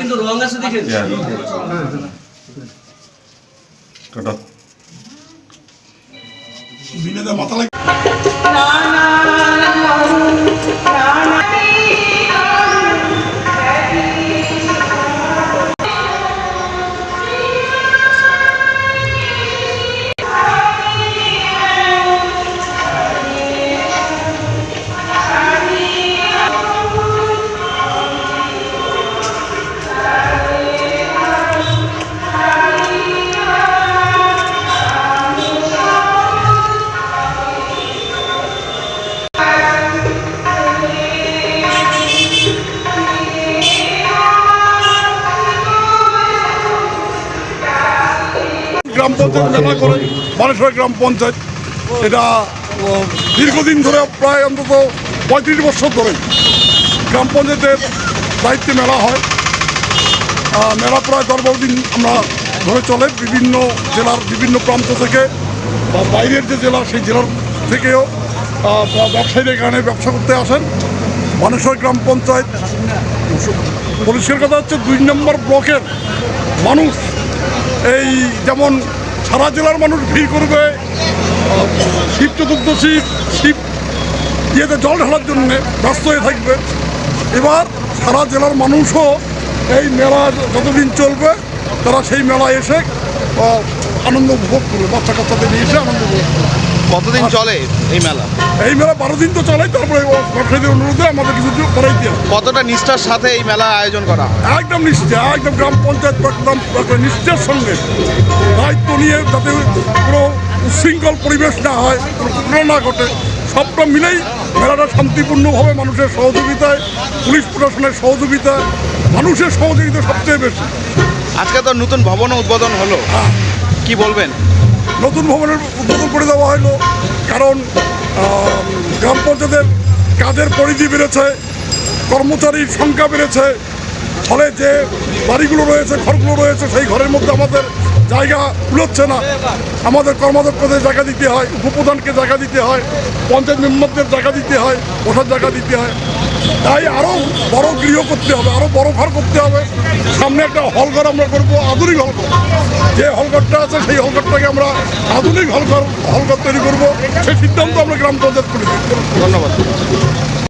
কিন্তু রং আছে দেখেন কাটা মাথা লাগে। গ্রাম পঞ্চায়েত মেলা করে, বানেশ্বর গ্রাম পঞ্চায়েত। এটা দীর্ঘদিন ধরে প্রায় অন্তত পঁয়ত্রিশ বছর ধরে গ্রাম পঞ্চায়েতের দায়িত্বে মেলা হয়। মেলা প্রায় দশ বারো দিন আমরা ধরে চলে বিভিন্ন জেলার বিভিন্ন প্রান্ত থেকে বা বাইরের যে জেলা, সেই জেলার থেকেও ব্যবসায়ীরা এখানে ব্যবসা করতে আসেন। মানেশ্বর গ্রাম পঞ্চায়েত। পরিষ্কার কথা হচ্ছে দুই নম্বর ব্লকের মানুষ এই যেমন সারা জেলার মানুষ ভিড় করবে, শিব চতুর্দশী, শিব ইয়েতে জল ঢালার জন্য ব্যস্ত হয়ে থাকবে। এবার সারা জেলার মানুষও এই মেলা যতদিন চলবে, তারা সেই মেলায় এসে আনন্দ উপভোগ করবে বাচ্চা কাচ্চাদের নিয়ে এসে আনন্দ উপভোগ করবে। কতদিন চলে এই মেলা? এই মেলা বারো দিন তো চলে তারপরে ব্যবসায়ীদের অনুরোধে আমাদের কিছু করাইতে হবে কতটা নিষ্ঠার সাথে এই মেলা আয়োজন করা হয়? একদম নিশ্চয় একদম গ্রাম পঞ্চায়েত একদম একটা নিশ্চয়ের সঙ্গে। দায়িত্ব নিয়ে যাতে কোনো উশৃঙ্খল পরিবেশ না হয় কোনো ঘটনা না ঘটে সবটা মিলেই মেলাটা শান্তিপূর্ণভাবে মানুষের সহযোগিতায় পুলিশ প্রশাসনের সহযোগিতায় মানুষের সহযোগিতা সবচেয়ে বেশি। আজকে তো নতুন ভবন উদ্বোধন হলো। কি বলবেন? নতুন ভবনের উদ্বোধন করে দেওয়া হলো। কারণ গ্রাম পঞ্চায়েতের কাজের পরিধি বেড়েছে, কর্মচারীর সংখ্যা বেড়েছে, ফলে যে বাড়িগুলো রয়েছে, ঘরগুলো রয়েছে, সেই ঘরের মধ্যে আমাদের জায়গা কুলোচ্ছে না। আমাদের কর্মাধ্যক্ষদের জায়গা দিতে হয়, উপপ্রধানকে জায়গা দিতে হয়, পঞ্চায়েত মেম্বারদের জায়গা দিতে হয় বসার জায়গা দিতে হয়। তাই আরও বড় গৃহ করতে হবে আরও বড় ঘর করতে হবে। সামনে একটা হলঘর আমরা করব, আধুনিক হলঘর। যে হলঘরটা আছে, সেই হলঘরটাকে আমরা আধুনিক হলঘর হলঘর তৈরি করব। সেই সিদ্ধান্ত আমরা গ্রাম পঞ্চায়েত করে ধন্যবাদ।